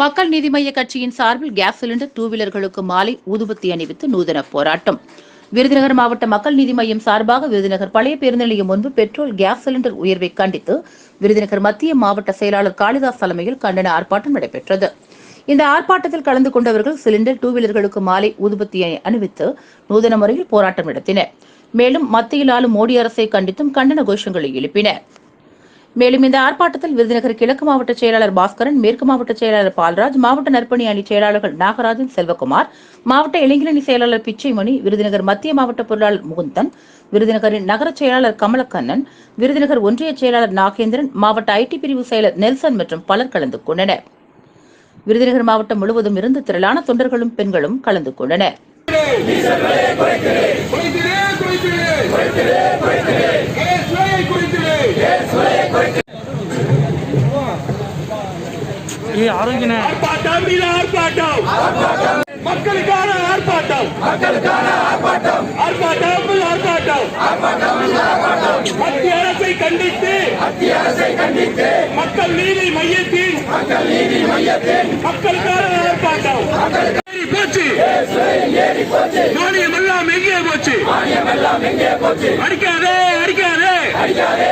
மக்கள் நீதி மய்ய கட்சியின் சார்பில் கேஸ் சிலிண்டர் டூ வீலர்களுக்கு மாலை ஊதுபத்தி அணிவித்து நூதன போராட்டம். விருதுநகர் மாவட்ட மக்கள் நீதி மையம் சார்பாக விருதுநகர் பழைய பேருந்து நிலையம் முன்பு பெட்ரோல் கேஸ் சிலிண்டர் உயர்வை கண்டித்து விருதுநகர் மத்திய மாவட்ட செயலாளர் காளிதாஸ் தலைமையில் கண்டன ஆர்ப்பாட்டம் நடைபெற்றது. இந்த ஆர்ப்பாட்டத்தில் கலந்து கொண்டவர்கள் சிலிண்டர் டூ வீலர்களுக்கு மாலை ஊதுபத்தி அணிவித்து நூதன முறையில் போராட்டம் நடத்தினர். மேலும் மத்தியில் ஆளும் மோடி அரசை கண்டித்தும் கண்டன கோஷங்களை எழுப்பினர். மேலும் இந்த ஆர்ப்பாட்டத்தில் விருதுநகர் கிழக்கு மாவட்ட செயலாளர் பாஸ்கரன் மேற்கு மாவட்ட செயலாளர் பால்ராஜ் மாவட்ட நற்பணி அணி செயலாளர்கள் நாகராஜன் செல்வகுமார் மாவட்ட இளைஞரணி செயலாளர் பிச்சைமணி விருதுநகர் மத்திய மாவட்ட பொருளாளர் முகுந்தன் விருதுநகரின் நகர செயலாளர் கமலக்கண்ணன் விருதுநகர் ஒன்றிய செயலாளர் நாகேந்திரன் மாவட்ட ஐடி பிரிவு செயலர் நெல்சன் மற்றும் பலர் கலந்து கொண்டனர். விருதுநகர் மாவட்டம் முழுவதும் இருந்து திரளான தொண்டர்களும் பெண்களும் கலந்து கொண்டனர் குறைத்திடு குறைத்திடு கேஸ் விலையை குறைத்திடு ஏய் மக்களுக்கான ஆர்ப்பாட்டம் மக்களுக்கான ஆர்ப்பாட்டம். ஆர்ப்பாட்டம். ஆர்ப்பாட்டம் மத்திய அரசை கண்டித்து மத்திய அரசை கண்டித்து மக்கள் நீதி மையத்தின் மக்கள் நீதி மையத்தின் மக்களுக்கான ஆர்ப்பாட்டம். ஏறி போச்சு. மானியம் எல்லாம் எங்கே போச்சு. அடிக்காதே அடிக்காதே அடிக்காதே.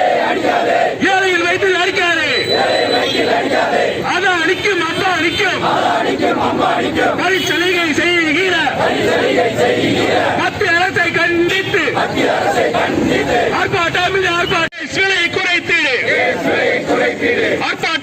அடிக்கும். சலுகை செய்கிற. மத்திய அரசை கண்டித்து. ஆர்ப்பாட்டம் ஆர்ப்பாட்டம். குறைத்தீடு. ஆர்ப்பாட்டம்